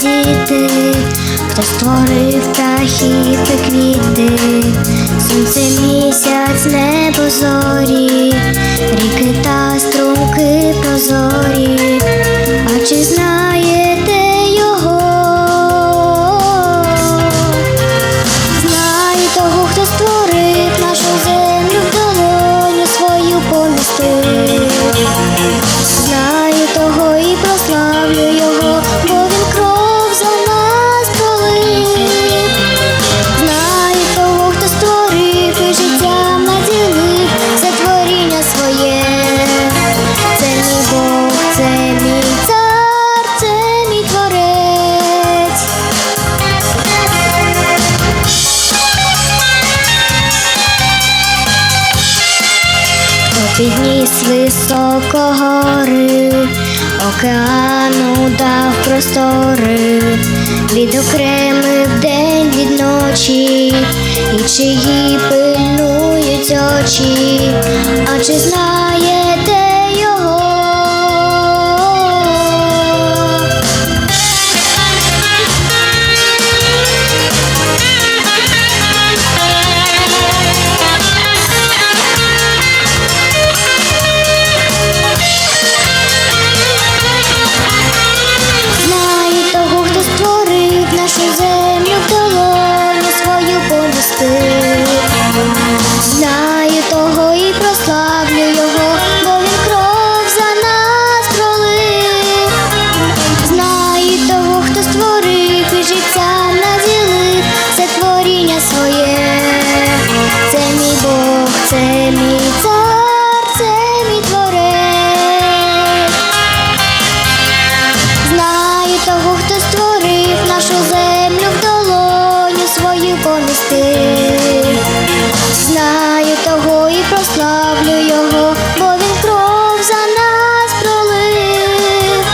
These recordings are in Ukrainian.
діти, хто створив птахів та квіти, сонце місяць, небо зорі, ріки та струмки прозорі, а чи знаєте його? Знаю того, хто створив нашу землю в долоню свою помістив. Знаю того і прославлю підніс високо гори, океану дав простори, відокремив день від ночі, і чиї пильнують очі, а чи знаєте помістив. нести. Знаю того і прославлю його, бо він кров за нас пролив.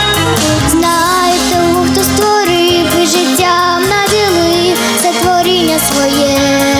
Знаю того, хто створив і життям наділив це творіння своє.